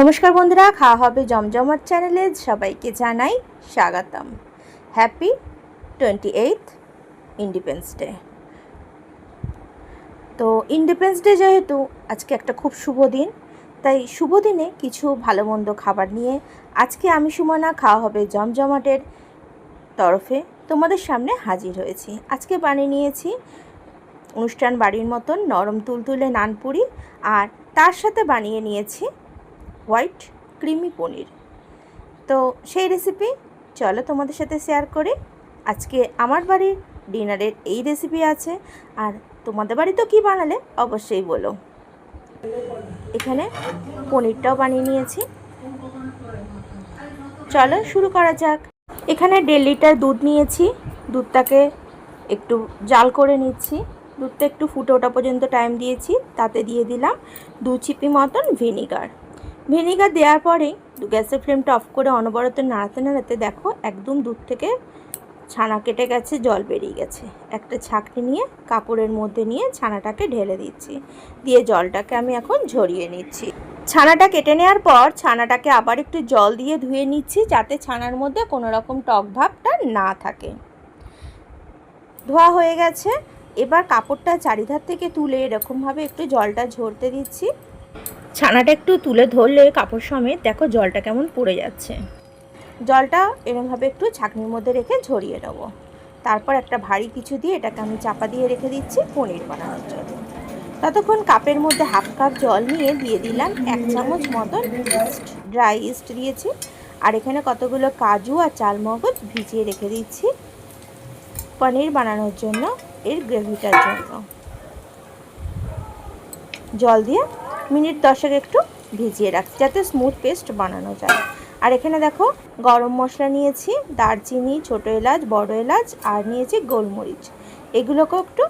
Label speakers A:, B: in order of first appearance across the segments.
A: নমস্কার বন্ধুরা, খাওয়া হবে জমজমাট চ্যানেলে সবাইকে জানাই স্বাগতম। Happy twenty eighth independence day তো ইন্ডিপেন্স ডে যেহেতু আজকে একটা খুব শুভ দিন, তাই শুভ দিনে কিছু ভালো মন্দ খাবার নিয়ে আজকে আমি সুমনা, খাওয়া হবে জমজমাটের তরফে। তোমাদের সামনে হাজির হয়েছি। আজকে বানিয়ে নিয়েছি অনুষ্ঠান বাড়ির মতন নরম তুলতুলে নানপুরি, আর তার সাথে বানিয়ে নিয়েছি হোয়াইট ক্রিমি পনির। তো সেই রেসিপি চলো তোমাদের সাথে শেয়ার করি। আজকে আমার বাড়ির ডিনারের এই রেসিপি আছে। আর তোমাদের বাড়িতেও কী বানালে? অবশ্যই বলো। এখানে পনিরটাও বানিয়ে নিয়েছি। চলো শুরু করা যাক। এখানে দেড় লিটার দুধ নিয়েছি। দুধটাকে একটু জাল করে নিচ্ছি। দুধটা একটু ফুটে ওঠা পর্যন্ত টাইম দিয়েছি। তাতে দিয়ে দিলাম দু চিপি মতন ভিনিগার ভিনিগার দেওয়ার পরেই গ্যাসের ফ্লেমটা অফ করে অনবরত নাড়াতে নাড়াতে দেখো একদম দুধ থেকে ছানা কেটে গেছে, জল বেরিয়ে গেছে। একটা ছাকনি নিয়ে কাপড়ের মধ্যে নিয়ে ছানাটাকে ঢেলে দিচ্ছি। দিয়ে জলটাকে আমি এখন ঝরিয়ে নিচ্ছি। ছানাটা কেটে নেওয়ার পর ছানাটাকে আবার একটু জল দিয়ে ধুয়ে নিচ্ছি যাতে ছানার মধ্যে কোনো রকম টক ভাবটা না থাকে। ধোয়া হয়ে গেছে। এবার কাপড়টা চারিধার থেকে তুলে এরকমভাবে একটু জলটা ঝরতে দিচ্ছি। ছানাটা একটু তুলে ধরলে কাপড় সমেত দেখো জলটা কেমন পড়ে যাচ্ছে। জলটা এরমভাবে একটু ছাঁকনির মধ্যে রেখে ঝরিয়ে নেব। তারপর একটা ভারী কিছু দিয়ে এটাকে আমি চাপা দিয়ে রেখে দিচ্ছি পনির বানানোর জন্য। ততক্ষণ কাপের মধ্যে হাফ কাপ জল নিয়ে দিয়ে দিলাম এক চামচ মতন ইস্ট, ড্রাই ইস্ট দিয়েছি। আর এখানে কতগুলো কাজু আর চালমগজ ভিজিয়ে রেখে দিচ্ছি পনির বানানোর জন্য, এর গ্রেভিটার জন্য। জল দিয়ে মিনিট দশেক একটু ভিজিয়ে রাখছি, যাতে স্মুথ পেস্ট বানানো যায়। আর এখানে দেখো, গরম মশলা নিয়েছি, দারচিনি, ছোটো এলাচ, বড় এলাচ, আর নিয়েছি গোলমরিচ। এগুলোকেও একটু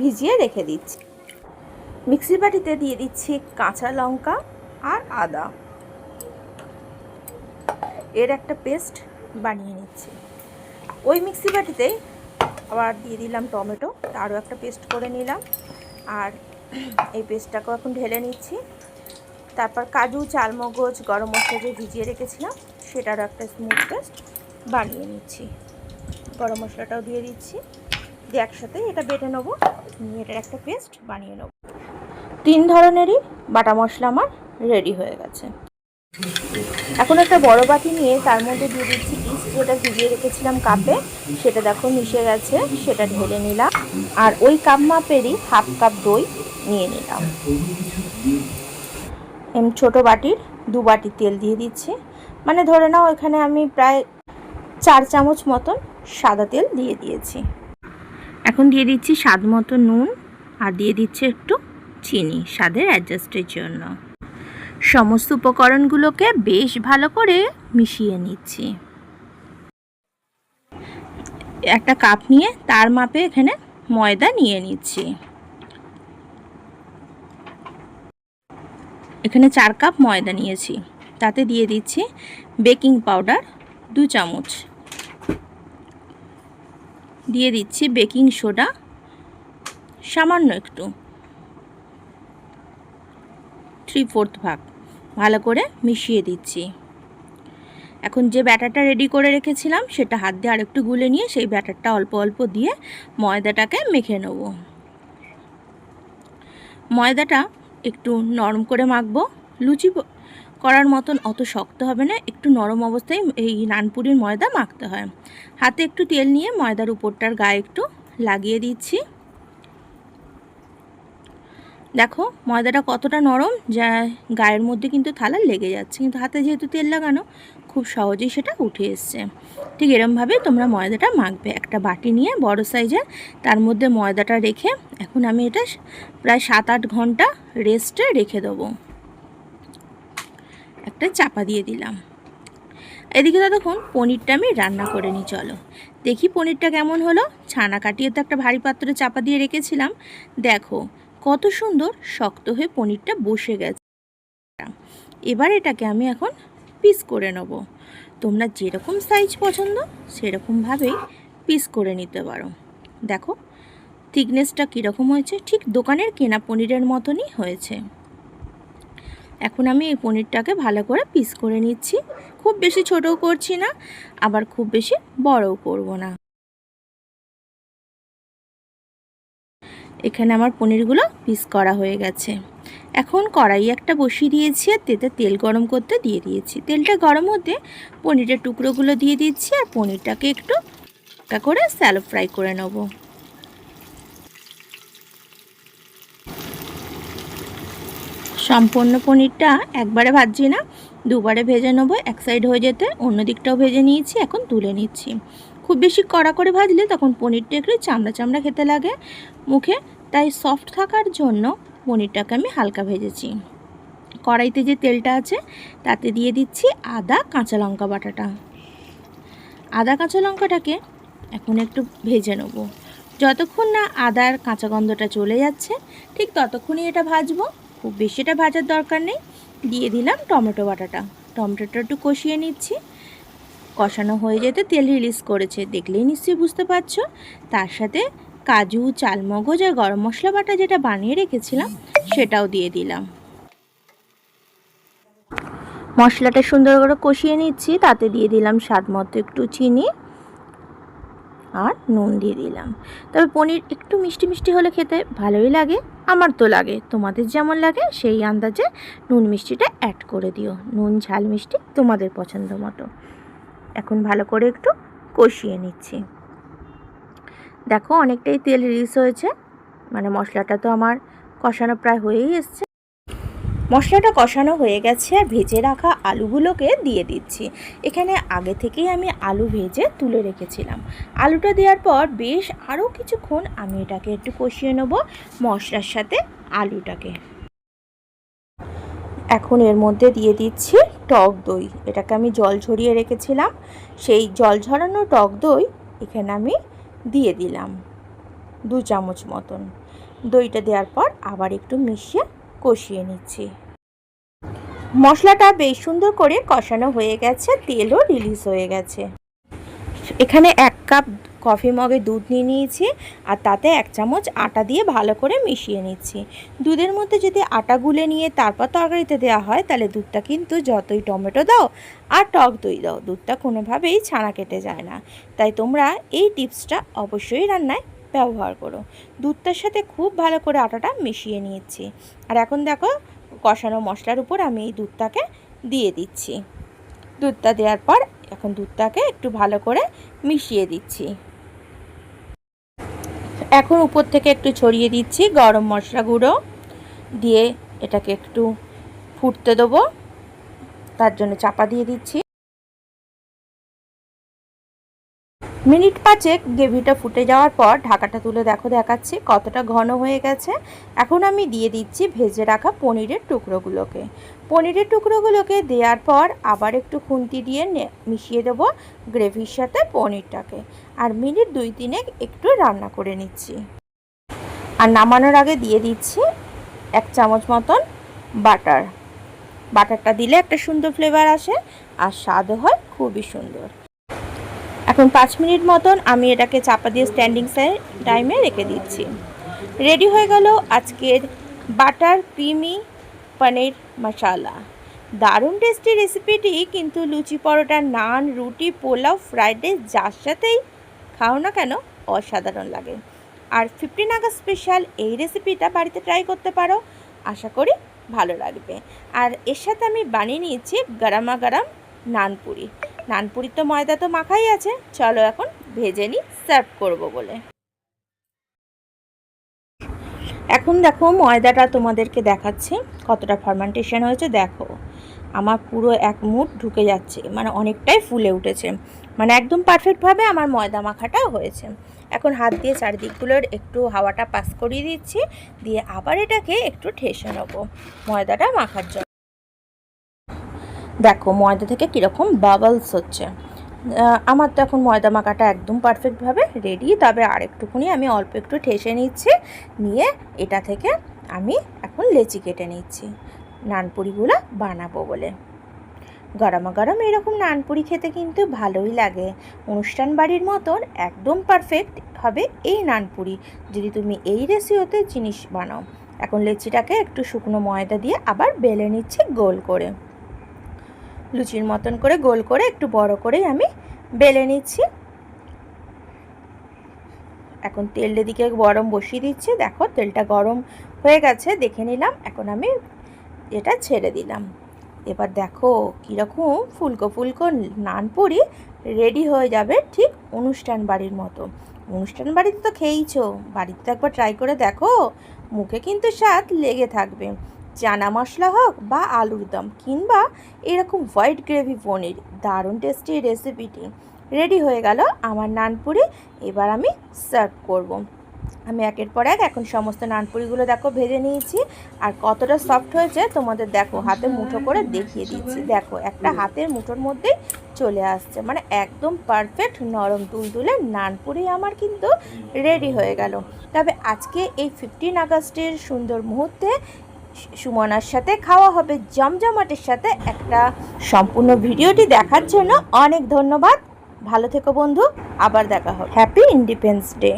A: ভিজিয়ে রেখে দিচ্ছি। মিক্সি বাটিতে দিয়ে দিচ্ছি কাঁচা লঙ্কা আর আদা। এর একটা পেস্ট বানিয়ে নিচ্ছি। ওই মিক্সি বাটিতে আবার দিয়ে দিলাম টমেটো, তারও একটা পেস্ট করে নিলাম। আর এই পেস্টটাকেও এখন ঢেলে নিচ্ছি। তারপর কাজু, চালমগজ, গরম মশলা যে ভিজিয়ে রেখেছিলাম, সেটারও একটা স্মুথ পেস্ট বানিয়ে নিচ্ছি। গরম মশলাটাও দিয়ে দিচ্ছি। দিয়ে একসাথে এটা বেটে নেব। নিয়ে এটার একটা পেস্ট বানিয়ে নেব। তিন ধরনেরই বাটা মশলা আমার রেডি হয়ে গেছে। এখন একটা বড় বাটি নিয়ে তার মধ্যে দিয়ে দিচ্ছি ইস্ট, যেটা ভিজিয়ে রেখেছিলাম কাপে। সেটা দেখো মিশে গেছে, সেটা ঢেলে নিলাম। আর ওই কাপ মাপেরই হাফ কাপ দই নিয়ে নিলাম। ছোট বাটির দু বাটি তেল দিয়ে দিচ্ছি। মানে ধরে নাও এখানে আমি প্রায় চার চামচ মতন সাদা তেল দিয়ে দিয়েছি। এখন দিয়ে দিচ্ছি স্বাদ মতো নুন, আর দিয়ে দিচ্ছি একটু চিনি, স্বাদের অ্যাডজাস্টের জন্য। সমস্ত উপকরণগুলোকে বেশ ভালো করে মিশিয়ে নিচ্ছি। একটা কাপ নিয়ে তার মাপে এখানে ময়দা নিয়ে নিচ্ছি। এখানে চার কাপ ময়দা নিয়েছি। তাতে দিয়ে দিচ্ছি বেকিং পাউডার দু চামচ। দিয়ে দিচ্ছি বেকিং সোডা সামান্য একটু। থ্রি ফোর্থ ভাগ। ভালো করে মিশিয়ে দিচ্ছি। এখন যে ব্যাটারটা রেডি করে রেখেছিলাম, সেটা হাত দিয়ে আরেকটু গুলে নিয়ে সেই ব্যাটারটা অল্প অল্প দিয়ে ময়দাটাকে মেখে নেব। ময়দাটা একটু নরম করে মাখবো। লুচি করার মতন অত শক্ত হবে না, একটু নরম অবস্থায় এই নানপুরির ময়দা মাখতে হয়। হাতে একটু তেল নিয়ে ময়দার উপরটার গায়ে একটু লাগিয়ে দিচ্ছি। দেখো, ময়দাটা কতটা নরম, যা গায়ের মধ্যে কিন্তু থালা লেগে যাচ্ছে। কিন্তু হাতে যেহেতু তেল লাগানো, খুব সহজেই সেটা উঠে এসছে। ঠিক এরমভাবে তোমরা ময়দাটা মাখবে। একটা বাটি নিয়ে, বড় সাইজের, তার মধ্যে ময়দাটা রেখে এখন আমি এটা প্রায় সাত আট ঘণ্টা রেস্টে রেখে দেবো। একটা চাপা দিয়ে দিলাম। এদিকে ততক্ষণ পনিরটা আমি রান্না করে নিই, চলো। দেখি পনিরটা কেমন হলো। ছানা কাটিয়ে তো একটা ভারী পাত্রে চাপা দিয়ে রেখেছিলাম। দেখো কত সুন্দর শক্ত হয়ে পনিরটা বসে গেছে। এবার এটাকে আমি এখন পিস করে নেব। তোমরা যেরকম সাইজ পছন্দ সেরকমভাবেই পিস করে নিতে পারো। দেখো থিকনেসটা কীরকম হয়েছে, ঠিক দোকানের কেনা পনিরের মতনই হয়েছে। এখন আমি এই পনিরটাকে ভালো করে পিস করে নিচ্ছি। খুব বেশি ছোটও করছি না, আবার খুব বেশি বড়ও করব না। এখানে আমার পনিরগুলো পিস করা হয়ে গেছে। এখন কড়াই একটা বসিয়ে দিয়েছি আর তেতে তেল গরম করতে দিয়ে দিয়েছি। তেলটা গরম হতে পনিরের টুকরোগুলো দিয়ে দিচ্ছি আর পনিরটাকে একটু করে স্যালো ফ্রাই করে নেব। সম্পূর্ণ পনিরটা একবারে ভাজছি না, দুবারে ভেজে নেব, এক সাইড হয়ে যেতে অন্য দিকটাও ভেজে নিয়েছি, এখন তুলে নিচ্ছি। খুব বেশি কড়া করে ভাজলে তখন পনিরটা একটু চামড়া চামড়া খেতে লাগে মুখে। তাই সফট থাকার জন্য পনিরটাকে আমি হালকা ভেজেছি। কড়াইতে যে তেলটা আছে, তাতে দিয়ে দিচ্ছি আদা কাঁচা লঙ্কা বাটাটা। আদা কাঁচা লঙ্কাটাকে এখন একটু ভেজে নেব। যতক্ষণ না আদার কাঁচা গন্ধটা চলে যাচ্ছে, ঠিক ততক্ষণই এটা ভাজবো। খুব বেশি এটা ভাজার দরকার নেই। দিয়ে দিলাম টমেটো বাটাটা। টমেটোটা একটু কষিয়ে নিচ্ছি। কষানো হয়ে যেতে তেল রিলিজ করেছে। দেখলেই নিশ্চয়ই বুঝতে পারছ। তার সাথে কাজু, চালমগজ আর গরম মশলা বাটা যেটা বানিয়ে রেখেছিলাম, সেটাও দিয়ে দিলাম। মশলাটা সুন্দর করে কষিয়ে নিচ্ছি। তাতে দিয়ে দিলাম স্বাদ মতো একটু চিনি আর নুন দিয়ে দিলাম। তবে পনির একটু মিষ্টি মিষ্টি হলে খেতে ভালোই লাগে, আমার তো লাগে। তোমাদের যেমন লাগে, সেই আন্দাজে নুন মিষ্টিটা অ্যাড করে দিও। নুন, ঝাল মিষ্টি তোমাদের পছন্দ মতো। এখন ভালো করে একটু কষিয়ে নিচ্ছি। দেখো, অনেকটাই তেল রিলিজ হয়েছে। মানে মশলাটা তো আমার কষানো প্রায় হয়েই এসছে। মশলাটা কষানো হয়ে গেছে আর ভেজে রাখা আলুগুলোকে দিয়ে দিচ্ছি। এখানে আগে থেকেই আমি আলু ভেজে তুলে রেখেছিলাম। আলুটা দেওয়ার পর বেশ আরও কিছুক্ষণ আমি এটাকে একটু কষিয়ে নেব মশলার সাথে আলুটাকে। এখন এর মধ্যে দিয়ে দিচ্ছি টক দই। এটাকে আমি জল ঝরিয়ে রেখেছিলাম। সেই জল ঝরানো টক দই এখানে আমি দিয়ে দিলাম দু চামচ মতন। দইটা দেওয়ার পর আবার একটু মিশিয়ে কষিয়ে নিচ্ছি। মশলাটা বেশ সুন্দর করে কষানো হয়ে গেছে, তেলও রিলিজ হয়ে গেছে। এখানে এক কাপ কফি মগে দুধ নিয়ে নিয়েছি আর তাতে এক চামচ আটা দিয়ে ভালো করে মিশিয়ে নিচ্ছি। দুধের মধ্যে যদি আটা গুলে নিয়ে তারপর তরকারিতে দেওয়া হয়, তাহলে দুধটা কিন্তু যতই টমেটো দাও আর টক দই দাও, দুধটা কোনোভাবেই ছানা কেটে যায় না। তাই তোমরা এই টিপসটা অবশ্যই রান্নায় ব্যবহার করো। দুধটার সাথে খুব ভালো করে আটাটা মিশিয়ে নিয়েছি। আর এখন দেখো, কষানো মশলার উপর আমি এই দুধটাকে দিয়ে দিচ্ছি। দুধটা দেওয়ার পর এখন দুধটাকে একটু ভালো করে মিশিয়ে দিচ্ছি। এখন উপর থেকে একটু ছড়িয়ে দিচ্ছি গরম মশলা গুঁড়ো। দিয়ে এটাকে একটু ফুটতে দেবো। তার জন্য চাপা দিয়ে দিচ্ছি। মিনিট পাঁচেক গ্রেভিটা ফুটে যাওয়ার পর ঢাকাটা তুলে দেখো, দেখাচ্ছি কতটা ঘন হয়ে গেছে। এখন আমি দিয়ে দিচ্ছি ভেজে রাখা পনিরের টুকরোগুলোকে। পনিরের টুকরোগুলোকে দেওয়ার পর আবার একটু খুন্তি দিয়ে মিশিয়ে দেবো গ্রেভির সাথে পনিরটাকে। আর মিনিট দুই তিনেক একটু রান্না করে নিচ্ছি। আর নামানোর আগে দিয়ে দিচ্ছি এক চামচ মতন বাটার। বাটারটা দিলে একটা সুন্দর ফ্লেভার আসে, আর স্বাদও হয়, খুবই সুন্দর। এখন পাঁচ মিনিট মতন আমি এটাকে চাপা দিয়ে স্ট্যান্ডিং টাইমে রেখে দিচ্ছি। রেডি হয়ে গেল আজকের বাটার ক্রিমি পনির মশালা। দারুণ টেস্টি রেসিপিটি কিন্তু লুচি পরোটা, নান, রুটি, পোলাও ফ্রাইড রাইস যার সাথেই খাও না কেন, অসাধারণ লাগে। আর ফিফটিন আগস্ট স্পেশাল এই রেসিপিটা বাড়িতে ট্রাই করতে পারো, আশা করি ভালো লাগবে। আর এর সাথে আমি বানিয়ে নিয়েছি গরমা গরম নানপুরি নানপুরি তো ময়দা তো মাখাই আছে। চলো এখন ভেজে নিই সার্ভ করব বলে। এখন দেখো ময়দাটা তোমাদেরকে দেখাচ্ছি, কতটা ফার্মেন্টেশন হয়েছে। দেখো, আমার পুরো এক মুঠ ঢুকে যাচ্ছে মানে অনেকটাই ফুলে উঠেছে। মানে একদম পারফেক্টভাবে আমার ময়দা মাখাটা হয়েছে। এখন হাত দিয়ে চারিদিকগুলোর একটু হাওয়াটা পাস করিয়ে দিচ্ছি, দিয়ে আবার এটাকে একটু ঠেসে নেব ময়দাটা মাখার জন্য। দেখো, ময়দা থেকে কীরকম বাবলস হচ্ছে। আমার তো এখন ময়দা মাখাটা একদম পারফেক্টভাবে রেডি তবে আরেকটুকুনি আমি অল্প একটু ঠেসে নিচ্ছি, নিয়ে এটা থেকে আমি এখন লেচি কেটে নিচ্ছি। নানপুরিগুলো বানাবো বলে। গরমা গরম এরকম নানপুরি খেতে কিন্তু ভালোই লাগে। অনুষ্ঠান বাড়ির মতন একদম পারফেক্ট হবে এই নানপুরি। যদি তুমি এই রেসিওতে জিনিস বানাও, এখন লেচিটাকে একটু শুকনো ময়দা দিয়ে আবার বেলে নিচ্ছি গোল করে। লুচির মতন করে গোল করে একটু বড় করেই আমি বেলে নিচ্ছি। এখন তেলটা দিকে গরম বসিয়ে দিচ্ছি। দেখো তেলটা গরম হয়ে গেছে, দেখে নিলাম। এখন আমি এটা ছেড়ে দিলাম। এবার দেখো কীরকম ফুলকো ফুলকো নানপুরি রেডি হয়ে যাবে ঠিক অনুষ্ঠান বাড়ির মতো। অনুষ্ঠান বাড়িতে তো খেয়েইছো, বাড়িতে একবার ট্রাই করে দেখো। মুখে কিন্তু স্বাদ লেগে থাকবে। চানা মশলা হোক বা আলুর দম কিংবা এরকম হোয়াইট গ্রেভি পনির, দারুণ টেস্টি রেসিপিটি। রেডি হয়ে গেল আমার নানপুরি, এবার আমি সার্ভ করব। আমি একের পর এক এখন সমস্ত নানপুরিগুলো দেখো ভেজে নিয়েছি আর কতটা সফট হয়েছে তোমাদের দেখো, হাতে মুঠো করে দেখিয়ে দিচ্ছি। দেখো, একটা হাতের মুঠোর মধ্যেই চলে আসছে মানে একদম পারফেক্ট নরম তুলতুলে নানপুরি আমার কিন্তু রেডি হয়ে গেল। তবে আজকে এই ফিফটিন আগস্টের সুন্দর মুহূর্তে সুমনার সাথে খাওয়া হবে জমজমাটের সাথে একটা সম্পূর্ণ ভিডিওটি দেখার জন্য অনেক ধন্যবাদ। ভালো থেকো বন্ধু, আবার দেখা হবে। Happy independence day